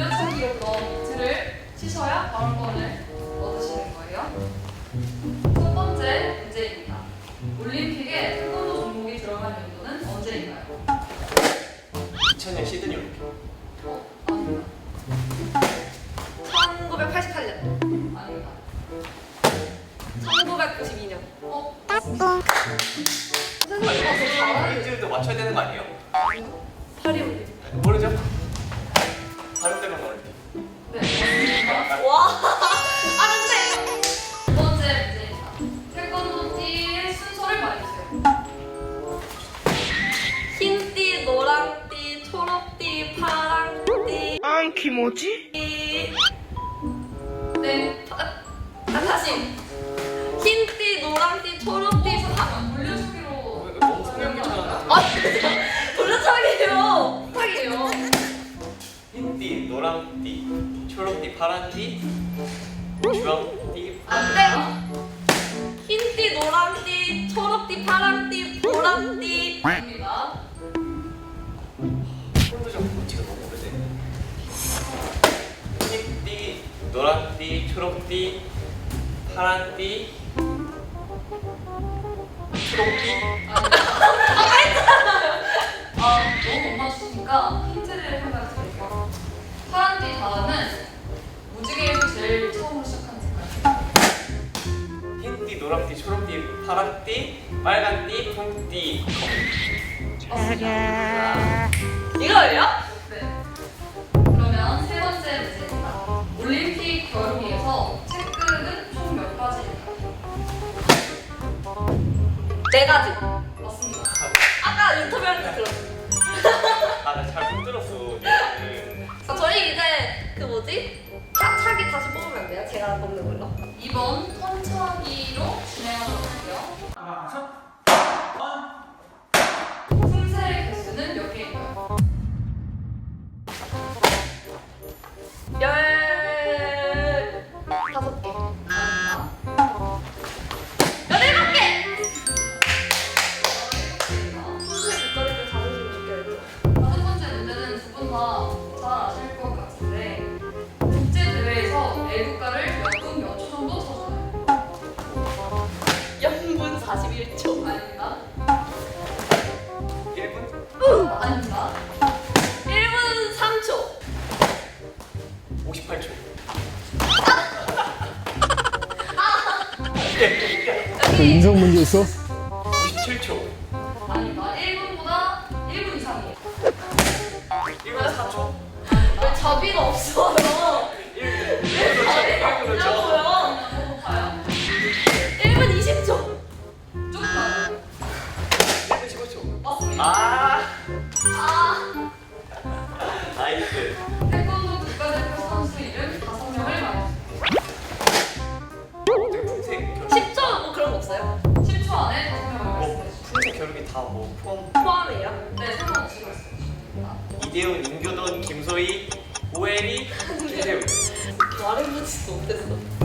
돌려차기로 그럼 힌트를 치셔야 발언권을 얻으시는 거예요. 첫 번째 문제입니다. 올림픽에 태권도 종목이 들어간 연도는 언제인가요? 2000년 시드니 올림픽. 어, 아닙니다. 1988년, 아닙니다. 1992년. 어. 선생님이 힌트도 맞춰야 되는 거 아니에요? 파리 올림픽. 모르죠? 다른 데만 올림픽. 네, 맞습니다. 와, 알았네. 두 번째 문제입니다. 태권도띠의 순서를 말해주세요. 흰띠, 노랑띠, 초록띠, 파랑띠. 안 키모지? 네, 아, 다시. 흰띠, 노랑띠, 초록띠, 파. 잠깐만 물려주기로 너무 성형기처럼. 아, 초록띠, 파란띠, 주황띠, 안 돼. 흰띠, 노랑띠, 초록띠, 파랑띠, 노랑띠. 입니다. 폴도 좀 문제가 너무 오래돼. 흰띠, 노란띠, 초록띠, 파란띠, 초록띠. 이거예요? 네. 그러면 세 번째 문제입니다. 올림픽 겨루기에서 체급은 총몇 가지일까요? 네 가지. 맞습니다. 아까 인터뷰할 때 들었어요. 아, 나잘 못 들었어. 아, 저희 이제 그 뭐지? 차, 차기 다시 뽑으면 안 돼요? 제가 뽑는 걸로. 2번 턴차기로 진행하도록 할게요. 승세 다잘 아실 것 같은데 국제 대회에서 애국가를 몇분 몇 초 정도 쳐주나요? 0분 41초. 아닙니다. 1분 아닙니다. 1분 3초. 58초. 저 인성 문제 있어? 자 못했어.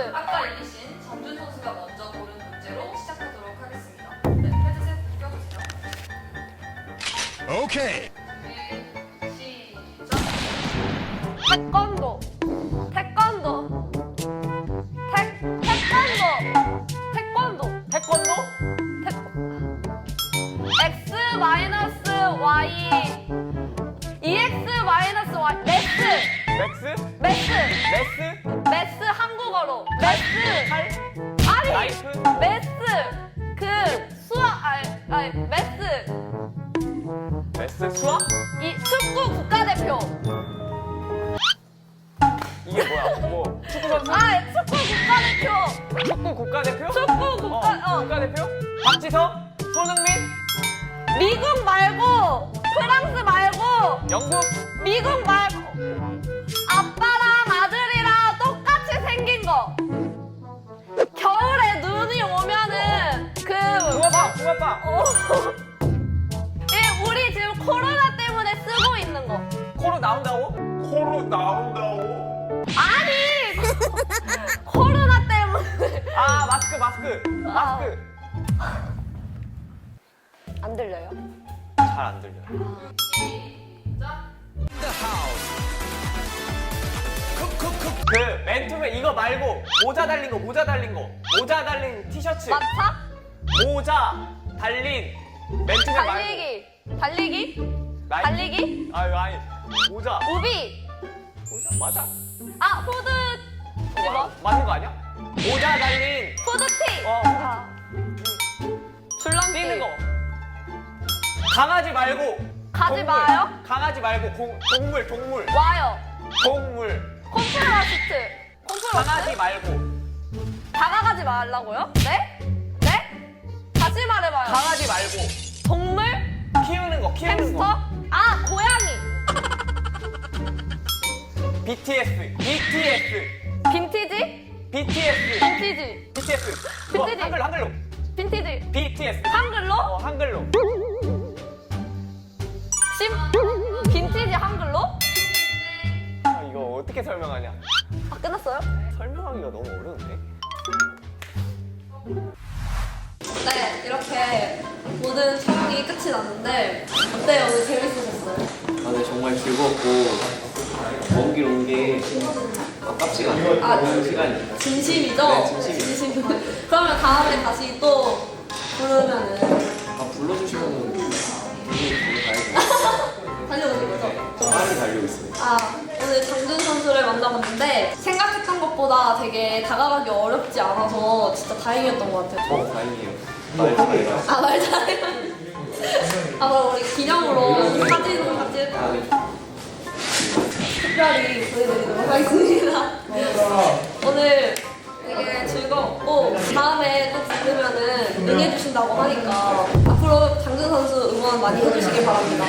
콤프라스트. 아까 이기신 정준 선수가 먼저 고른 문제로 시작하도록 하겠습니다. 네, 헤드셋 껴주세요. 오케이. 국가대표? 축구 국가 어, 어. 국가대표? 박지성? 손흥민? 미국 말고 프랑스 말고 영국? 미국 말고 아빠랑 아들이랑 똑같이 생긴 거. 겨울에 눈이 오면은 그 붕어빵 붕어빵 어. 예, 우리 지금 코로나 때문에 쓰고 있는 거. 코로 나온다고? 코로 나온다고? 아니! 코로나. 아 마스크 마스크 마스크 안 들려요? 잘 안 들려요. 그 맨투맨 이거 말고 모자 달린 거 모자 달린 거 모자 달린 티셔츠 마차? 모자 달린 맨투맨 말고 달리기. 달리기? 나이- 달리기? 아유 아니 모자 우비. 모자 맞아? 아. 마, 집어. 맞는 거 아니야? 모자 달린 후드티. 어. 아. 줄넘기. 뛰는 거 강아지 말고 가지 동물. 마요? 강아지 말고 공, 동물 동물 와요. 동물. 콤프라시트? 강아지 말고 다가가지 말라고요? 네? 네? 다시 말해봐요. 강아지 말고 동물? 키우는 거 키우는 햄스터? 거 아, 고양이. BTS BTS 빈티지? BTS 빈티지. BTS 그거 빈티지. 한글 한글로 빈티지. BTS 한글로? 어 한글로 심? 빈티지 한글로? 아, 이거 어떻게 설명하냐 아, 끝났어요? 설명하기가 너무 어려운데 네, 이렇게 모든 촬영이 끝이 났는데 어때요? 오늘 재밌으셨어요? 아, 네, 정말 즐거웠고 먼 길 온 게 아깝지가 않아요. 아, 그 시간이. 진심이죠? 네, 진심이에요. 진심. 그러면 다음에 다시 또 부르면은 아, 불러주시면은 분명히 가야죠. 달려오는 거죠? 빠르게 달리고 있습니다. 아, 오늘 장준 선수를 만나봤는데 생각했던 것보다 되게 다가가기 어렵지 않아서 진짜 다행이었던 것 같아요. 어, 다행이에요. 말 잘해요. 아, 말 잘해요. 아, 그럼 우리 기념으로 사진 같이 아, 네. 특별히 보여드리도록 하겠습니다. 오늘 되게 즐거웠고 다음에 또 부르면은 응해주신다고 하니까 앞으로 장준 선수 응원 많이 해주시길 바랍니다.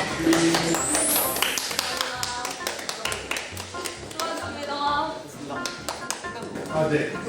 수고하셨습니다. 아, 네.